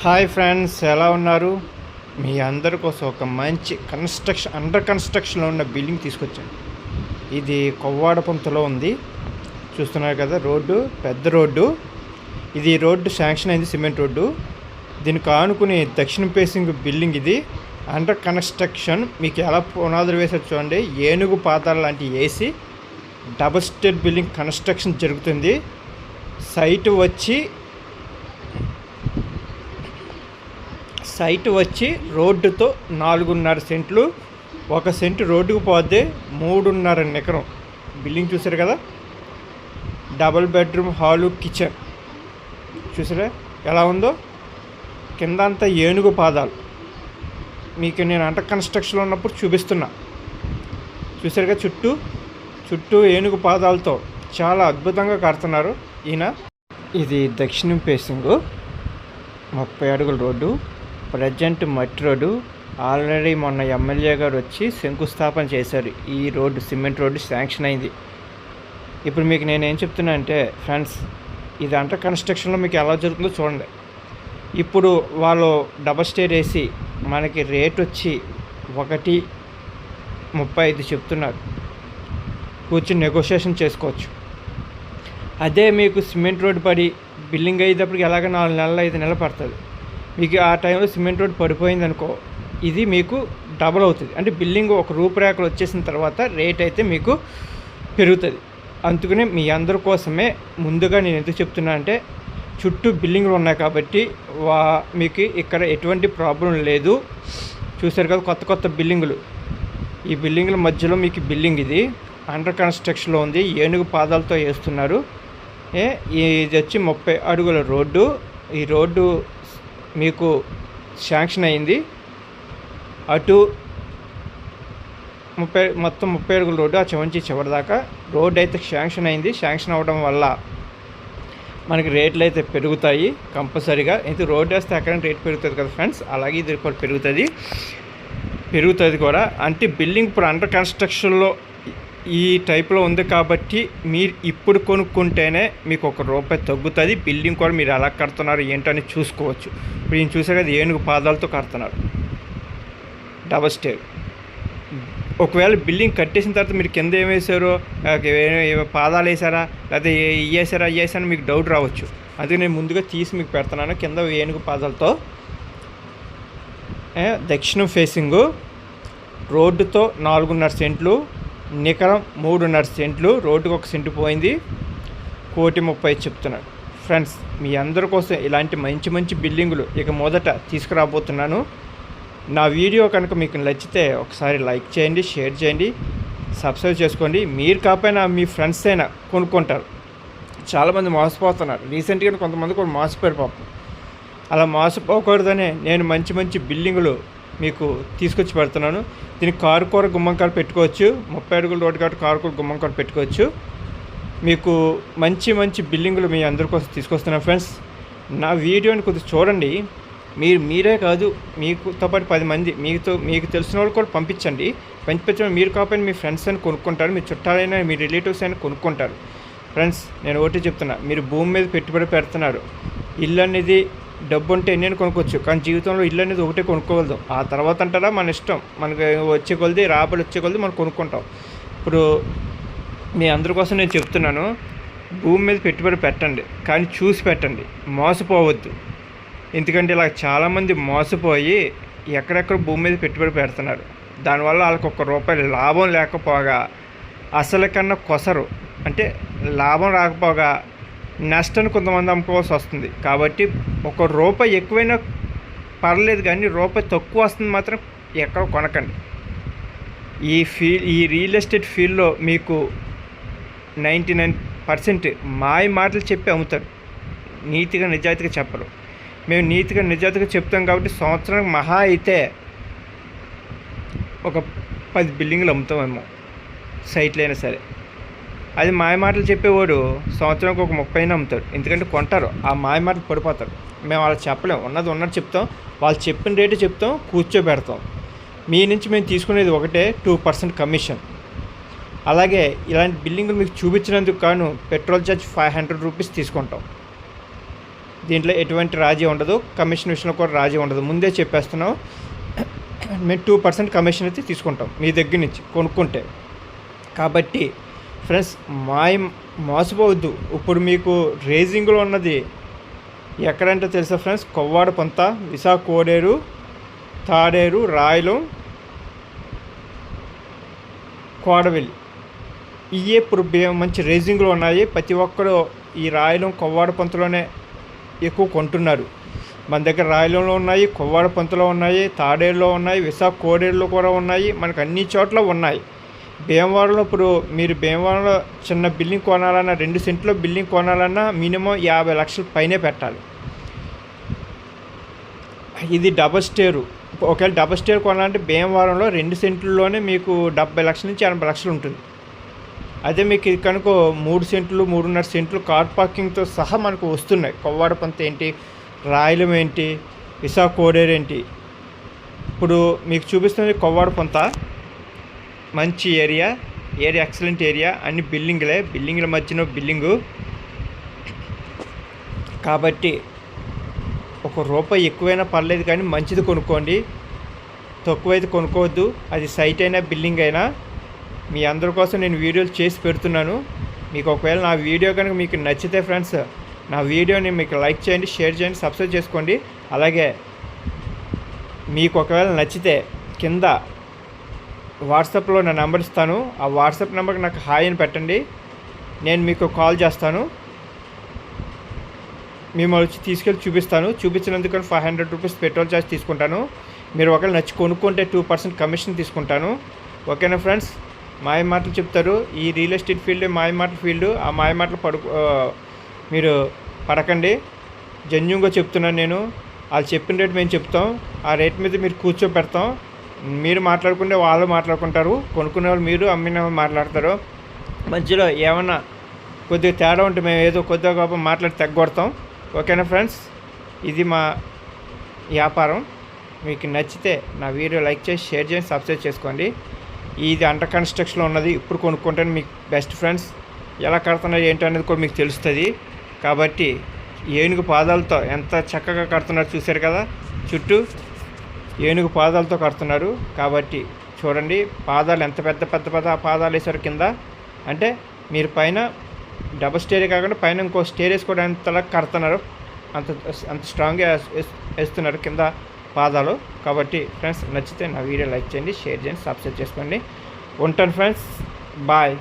Hi friends ఎలా ఉన్నారు? మీ అందరి కోసం ఒక మంచి కన్స్ట్రక్షన్ అండర్ కన్స్ట్రక్షన్లో ఉన్న బిల్డింగ్ తీసుకొచ్చాను. ఇది కొవ్వాడపంతలో ఉంది. చూస్తున్నారు కదా రోడ్డు పెద్ద రోడ్డు. ఇది రోడ్డు శాంక్షన్ అయింది సిమెంట్ రోడ్డు. దీనికి ఆనుకుని దక్షిణ ఫేసింగ్ బిల్డింగ్ ఇది. అండర్ కన్స్ట్రక్షన్ మీకు ఎలా పునాదులు వేసారు చూడండి. ఏనుగు పాతాలు లాంటి వేసి డబుల్ స్టేట్ బిల్డింగ్ కన్స్ట్రక్షన్ జరుగుతుంది. సైట్ వచ్చి సైట్ వచ్చి రోడ్డుతో నాలుగున్నర సెంట్లు ఒక సెంటు రోడ్డుకు పోతే మూడున్నర ఎకరం బిల్డింగ్ చూసారు కదా? Double bedroom hall kitchen. చూసారా ఎలా ఉందో? కింద అంతా ఏనుగు పాదాలు. మీకు నేను అంటర్ కన్స్ట్రక్షన్లో ఉన్నప్పుడు చూపిస్తున్నా. చూసారుగా చుట్టూ? చుట్టూ ఏనుగు పాదాలతో చాలా అద్భుతంగా కడుతున్నారు ఈయన? ఇది దక్షిణం పేసింగు ముప్పై అడుగుల రోడ్డు. ప్రజెంట్ మట్టి రోడ్డు ఆల్రెడీ మొన్న ఎమ్మెల్యే గారు వచ్చి శంకుస్థాపన చేశారు. ఈ రోడ్డు సిమెంట్ రోడ్డు శాంక్షన్ అయింది. ఇప్పుడు మీకు నేను ఏం చెప్తున్నా అంటే ఫ్రెండ్స్ ఇది అంటర్ కన్స్ట్రక్షన్లో మీకు ఎలా జరుగుతుందో చూడండి. ఇప్పుడు వాళ్ళు డబల్ స్టేర్ వేసి మనకి రేట్ వచ్చి ఒకటి ముప్పై ఐదు చెప్తున్నారు. కూర్చొని నెగోషియేషన్ చేసుకోవచ్చు. అదే మీకు సిమెంట్ రోడ్ పడి బిల్డింగ్ అయ్యేటప్పటికి ఎలాగ నాలుగు నెలలు ఐదు నెలలు పడుతుంది. మీకు ఆ టైంలో సిమెంట్ రోడ్ పడిపోయింది అనుకో ఇది మీకు డబుల్ అవుతుంది. అంటే బిల్డింగ్ ఒక రూపురేఖలు వచ్చేసిన తర్వాత రేట్ అయితే మీకు పెరుగుతుంది. అందుకనే మీ అందరి కోసమే ముందుగా నేను ఎందుకు చెప్తున్నా అంటే చుట్టూ బిల్డింగ్లు ఉన్నాయి కాబట్టి వా మీకు ఇక్కడ ఎటువంటి ప్రాబ్లం లేదు. చూసారు కదా కొత్త కొత్త బిల్డింగులు. ఈ బిల్డింగ్ల మధ్యలో మీకు బిల్డింగ్ ఇది. అండర్ కన్స్ట్రక్షన్లో ఉంది. ఏనుగు పాదాలతో వేస్తున్నారు. ఏ ఇది వచ్చి ముప్పై అడుగుల రోడ్డు. ఈ రోడ్డు మీకు శాంక్షన్ అయింది. అటు ముప్పై మొత్తం ముప్పై అడుగుల రోడ్డు ఆ చివరి చివరి దాకా రోడ్డు అయితే శాంక్షన్ అయింది. శాంక్షన్ అవ్వడం వల్ల మనకి రేట్లు అయితే పెరుగుతాయి కంపల్సరీగా. అయితే రోడ్డు వేస్తే ఎక్కడ రేట్ పెరుగుతుంది కదా ఫ్రెండ్స్? అలాగే ఇది కూడా పెరుగుతుంది. పెరుగుతుంది కూడా. అంటే బిల్డింగ్ ఇప్పుడు అండర్ కన్స్ట్రక్షన్లో ఈ టైప్లో ఉంది కాబట్టి మీరు ఇప్పుడు కొనుక్కుంటేనే మీకు ఒక రూపాయి తగ్గుతుంది. బిల్డింగ్ కూడా మీరు ఎలా కడుతున్నారు ఏంటని చూసుకోవచ్చు. ఇప్పుడు నేను చూసే కదా ఏనుగు పాదాలతో కడుతున్నారు. Double stair. ఒకవేళ బిల్డింగ్ కట్టేసిన తర్వాత మీరు కింద ఏం వేసారో ఏ- పాదాలు వేసారా లేకపోతే వేసారా అయ్యేసారా మీకు డౌట్ రావచ్చు. అందుకే నేను ముందుగా తీసి మీకు పెడుతున్నాను. కింద ఏనుగు పాదాలతో. దక్షిణం ఫేసింగు. రోడ్డుతో నాలుగున్నర సెంట్లు. నికరం మూడున్నర సెంట్లు రోడ్డుకు ఒక సెంటు పోయింది. కోటి ముప్పై చెప్తున్నాడు. ఫ్రెండ్స్ మీ అందరి కోసం ఇలాంటి మంచి మంచి బిల్డింగులు ఇక మొదట తీసుకురాబోతున్నాను. నా వీడియో కనుక మీకు నచ్చితే ఒకసారి లైక్ చేయండి షేర్ చేయండి సబ్స్క్రైబ్ చేసుకోండి. మీరు కాకపోయినా మీ ఫ్రెండ్స్ అయినా కొనుక్కుంటారు. చాలామంది మోసపోతున్నారు. రీసెంట్గా కొంతమంది కూడా మోసపోయారు పాపం. అలా మోసపోకూడదనే నేను మంచి మంచి బిల్డింగులు మీకు తీసుకొచ్చి పెడుతున్నాను. దీనికి కారుకూర కూర పెట్టుకోవచ్చు. ముప్పై అడుగుల రోడ్డు కాబట్టి కారుకూర కూర పెట్టుకోవచ్చు. మీకు మంచి మంచి బిల్డింగులు మీ అందరి కోసం తీసుకొస్తున్నాను ఫ్రెండ్స్. నా వీడియోని కొద్దిగా చూడండి. మీరు మీరే కాదు మీకుతో పాటు పది మంది మీతో మీకు తెలిసిన వాళ్ళు కూడా పంపించండి. పంపించడం మీరు కాకపోయినా మీ ఫ్రెండ్స్ అని కొనుక్కుంటారు మీ చుట్టాలైనా మీ రిలేటివ్స్ అయినా కొనుక్కుంటారు. ఫ్రెండ్స్ నేను ఒకటి చెప్తున్నా మీరు భూమి మీద పెట్టుబడి పెడుతున్నారు. ఇల్లు అనేది డబ్బు ఉంటే ఎన్నైనా కొనుక్కోవచ్చు. కానీ జీవితంలో ఇల్లు అనేది ఒకటే కొనుక్కోగలదు ఆ తర్వాత అంటారా? మన ఇష్టం. మనకి వచ్చే కొలది రాబడి వచ్చే కొలది మనం కొనుక్కుంటాం. ఇప్పుడు మీ అందరి కోసం నేను చెప్తున్నాను. భూమి మీద పెట్టుబడి పెట్టండి. కానీ చూసి పెట్టండి. మోసపోవద్దు. ఎందుకంటే ఇలా చాలామంది మోసపోయి ఎక్కడెక్కడ భూమి మీద పెట్టుబడి పెడుతున్నారు. దానివల్ల వాళ్ళకి ఒక్క రూపాయి లాభం లేకపోగా అసలు కన్నా కొసరు. అంటే లాభం రాకపోగా నష్టాన్ని కొంతమంది అమ్ముకోవాల్సి వస్తుంది. కాబట్టి ఒక రూపాయి ఎక్కువైనా పర్లేదు కానీ రూపాయి తక్కువ వస్తుంది మాత్రం ఎక్కడ కొనకండి. ఈ ఫీల్ ఈ రియల్ ఎస్టేట్ ఫీల్డ్లో మీకు నైంటీ నైన్ పర్సెంట్ మాయ మాటలు చెప్పి అమ్ముతారు. నీతిగా నిజాయితీగా చెప్పరు. మేము నీతిగా నిజాయితీగా చెప్తాం కాబట్టి సంవత్సరానికి మహా అయితే ఒక పది బిల్డింగ్లు అమ్ముతామేమో. సైట్లు అయినా సరే. అది మాయ మాటలు చెప్పేవాడు సంవత్సరానికి ఒక ముప్పై అమ్ముతాడు. ఎందుకంటే కొంటారు. ఆ మాయ మాటలు పడిపోతారు. మేము వాళ్ళు చెప్పలేం. ఉన్నది ఉన్నది చెప్తాం. వాళ్ళు చెప్పిన రేటు చెప్తాం. కూర్చోబెడతాం. మీ నుంచి మేము తీసుకునేది ఒకటే టూ పర్సెంట్ కమిషన్ అలాగే ఇలాంటి బిల్డింగ్లు మీకు చూపించినందుకు కాను petrol charge five hundred rupees తీసుకుంటాం. దీంట్లో ఎటువంటి రాజీ ఉండదు. కమిషన్ విషయంలో కూడా రాజీ ఉండదు. ముందే చెప్పేస్తున్నాం. మేము టూ పర్సెంట్ కమిషన్ అయితే తీసుకుంటాం. మీ దగ్గర నుంచి కొనుక్కుంటే. కాబట్టి ఫ్రెండ్స్ మాయ మోసపోవద్దు. ఇప్పుడు మీకు రేజింగ్లో ఉన్నది ఎక్కడంటే తెలుసా ఫ్రెండ్స్? కొవ్వాడ పొంత విశాఖ కోడేరు తాడేరు రాయలం కోడవెల్లి. ఇవే ఇప్పుడు మంచి రేజింగ్లో ఉన్నాయి. ప్రతి ఒక్కరు ఈ రాయలం కొవ్వాడ పొంతలోనే ఎక్కువ కొంటున్నారు. మన దగ్గర రాయలంలో ఉన్నాయి కొవ్వాడ పొంతలో ఉన్నాయి తాడేరులో ఉన్నాయి విశాఖ కోడేరులో కూడా ఉన్నాయి. మనకు అన్ని చోట్ల ఉన్నాయి. భీమవరంలో ఇప్పుడు మీరు భీమవరంలో చిన్న బిల్డింగ్ కొనాలన్నా రెండు సెంట్లో బిల్డింగ్ కొనాలన్నా మినిమం యాభై లక్షల పైనే పెట్టాలి. ఇది డబల్ స్టేరు. ఒకవేళ డబల్ స్టేర్ కొనాలంటే భీమవరంలో రెండు సెంట్లలోనే మీకు డెబ్బై లక్షల నుంచి ఎనభై లక్షలు ఉంటుంది. అదే మీకు ఇది కనుక మూడు సెంట్లు మూడున్నర సెంట్లు కార్ పార్కింగ్తో సహా మనకు వస్తున్నాయి. కొవ్వాడ పంత ఏంటి రాయలం ఏంటి విశాఖ కోడేరు ఏంటి. ఇప్పుడు మీకు చూపిస్తుంది కొవ్వాడ పొంత. మంచి ఏరియా ఏరియా ఎక్సలెంట్ ఏరియా అన్ని బిల్డింగ్లే బిల్డింగ్ల మధ్యన బిల్డింగు. కాబట్టి ఒక రూపాయి ఎక్కువైనా పర్లేదు కానీ మంచిది కొనుక్కోండి. తక్కువైతే కొనుక్కోవద్దు. అది సైట్ అయినా బిల్డింగ్ అయినా. మీ అందరి కోసం నేను వీడియోలు చేసి పెడుతున్నాను. మీకు ఒకవేళ నా వీడియో కనుక మీకు నచ్చితే ఫ్రెండ్స్ నా వీడియోని మీకు లైక్ చేయండి షేర్ చేయండి సబ్స్క్రైబ్ చేసుకోండి. అలాగే మీకు ఒకవేళ నచ్చితే కింద వాట్సాప్లో నా నెంబర్ ఇస్తాను. ఆ వాట్సాప్ నెంబర్కి నాకు హాయ్ అని పెట్టండి. నేను మీకు కాల్ చేస్తాను. మిమ్మల్ని వచ్చి తీసుకెళ్ళి చూపిస్తాను. చూపించినందుకు five hundred rupees petrol charge తీసుకుంటాను. మీరు ఒకవేళ నచ్చి కొనుక్కుంటే టూ పర్సెంట్ కమిషన్ తీసుకుంటాను. ఓకేనా ఫ్రెండ్స్? మాయ మాటలు చెప్తారు. ఈ రియల్ ఎస్టేట్ ఫీల్డ్ మాయ మాటల ఫీల్డ్. ఆ మాయ మాటలు పడు మీరు పడకండి. జన్యుంగా చెప్తున్నాను నేను. వాళ్ళు చెప్పిన రేట్ మేము చెప్తాం. ఆ రేట్ మీద మీరు కూర్చోబెడతాం. మీరు మాట్లాడుకుంటే వాళ్ళు మాట్లాడుకుంటారు. కొనుక్కునే వాళ్ళు మీరు అమ్మిన వాళ్ళు మాట్లాడతారు. మధ్యలో ఏమన్నా కొద్దిగా తేడా ఉంటే మేము ఏదో కొద్దిగా గొప్ప మాట్లాడి తగ్గొడతాం. ఓకేనా ఫ్రెండ్స్? ఇది మా వ్యాపారం. మీకు నచ్చితే నా వీడియో లైక్ చేసి షేర్ చేసి సబ్స్క్రైబ్ చేసుకోండి. ఇది అండర్ కన్స్ట్రక్షన్లో ఉన్నది. ఇప్పుడు కొనుక్కుంటే మీకు బెస్ట్ ఫ్రెండ్స్. ఎలా కడుతున్నారు ఏంటి అనేది కూడా మీకు తెలుస్తుంది. కాబట్టి ఏనుగు పాదాలతో ఎంత చక్కగా కడుతున్నారు చూశారు కదా? చుట్టూ ఏనుగు పాదాలతో కడుతున్నారు కాబట్టి చూడండి పాదాలు ఎంత పెద్ద పెద్ద పెద్ద పాదాలు వేసారు కింద. అంటే మీరు పైన డబుల్ స్టేరే కాకుండా పైన ఇంకో స్టేర్ వేసుకోవడం అంతలా కడుతున్నారు. అంత అంత స్ట్రాంగ్గా వేస్తున్నారు కింద పాదాలు. కాబట్టి ఫ్రెండ్స్ నచ్చితే నా వీడియో లైక్ చేయండి షేర్ చేయండి సబ్స్క్రైబ్ చేసుకోండి. ఉంటాను ఫ్రెండ్స్ బాయ్